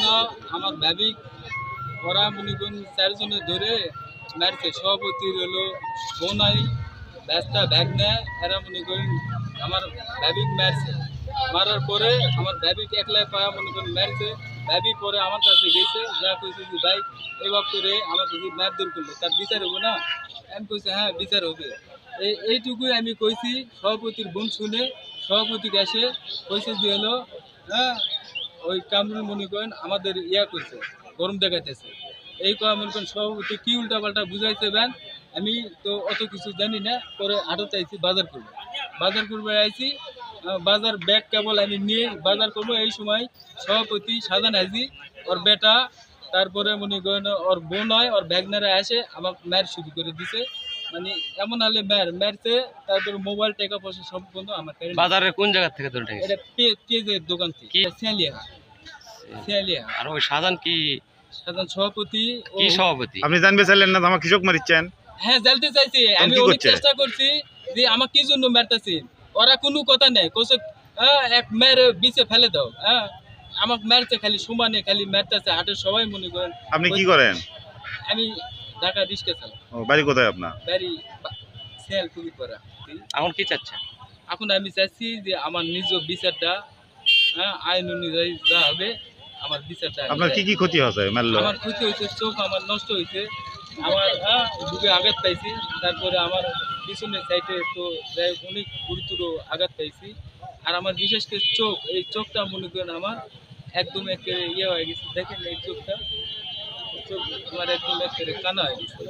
জন্য আমার ভাবি ওরা মনে করুন চারজনে ধরে মারছে সভাপতির হলো বোনাই ব্যস্তা ভ্যাগনা এরা মনে আমার ভাবিক মারছে। মারার পরে আমার ভাবিক একলাই পায়া মনে করেন মারছে। ভাবি পরে আমার কাছে গেছে, যা কইছে যে, ভাই এবার করে আমার কাছে মার দূর করল, তার বিচার হব না? আমি কইছে হ্যাঁ বিচার হবে। এই এইটুকুই আমি কইছি। সভাপতির বোন শুনে সভাপতি এসে কইছে যে হলো হ্যাঁ ওই কামরুল মনে করেন আমাদের ইয়া করছে, গরম দেখাইতেছে। এই মনে করেন সভাপতি কি উল্টা পাল্টা বুঝাইছে ব্যান? আমি তো অত কিছু জানি না, পরে হাটতে আইছি, বাজার করব। বাজার করবে, আইছি বাজার ব্যাগ, কেবল আমি নিয়ে বাজার করব। এই সময় সভাপতি সাজান হাজি, ওর বেটা, তারপরে মনে করেন ওর বোন হয় ওর ব্যাগনারা আসে আমার ম্যার শুরু করে দিছে। মানে এমন হলে ম্যার ম্যারতে তারপরে মোবাইল টাকা পয়সা সম্পূর্ণ আমার কাছে। নেই। বাজারের কোন জায়গা থেকে ধরে এটা পে- পেঁয়াজের দোকান থেকে সিয়ালিয়া সিয়ালিয়া আর ওই সাজান কি? সাধারণ সভাপতি কি সভাপতি? আপনি জানবে চাইলেন না আমার কৃষক মারিচ্ছেন। হ্যাঁ জানতে চাইছি। আমি অনেক চেষ্টা করছি যে আমার কি জন্য মারতেছি ওরা কোনো কথা নেই। কোসে হ্যাঁ এক মেরে বিছে ফেলে দাও। হ্যাঁ আমাকে মারছে খালি সমানে খালি মারতেছে হাটের সবাই মনে করেন। আপনি কি করেন? আমি ঢাকা রিক্সা চালাই ও, বাড়ি কোথায় আপনার? বাড়ি সেল টুকি করা এখন কি চাচ্ছে এখন আমি চাচ্ছি যে আমার নিজ বিচারটা হ্যাঁ আইন অনুযায়ী যা হবে আমার বিচারটা আপনার কি কি ক্ষতি হয়েছে মারলো আমার ক্ষতি হয়েছে চোখ আমার নষ্ট হয়েছে। আমার হ্যাঁ বুকে আঘাত পাইছি। তারপরে আমার পিছনের সাইডে তো যাই অনেক গুরুতর আঘাত পাইছি। আর আমার বিশেষ করে চোখ এই চোখটা মনে করেন আমার একদম একেবারে ইয়ে হয়ে গেছে। দেখেন এই চোখটা চোখ আমার একদম একেবারে কানা হয়ে গেছে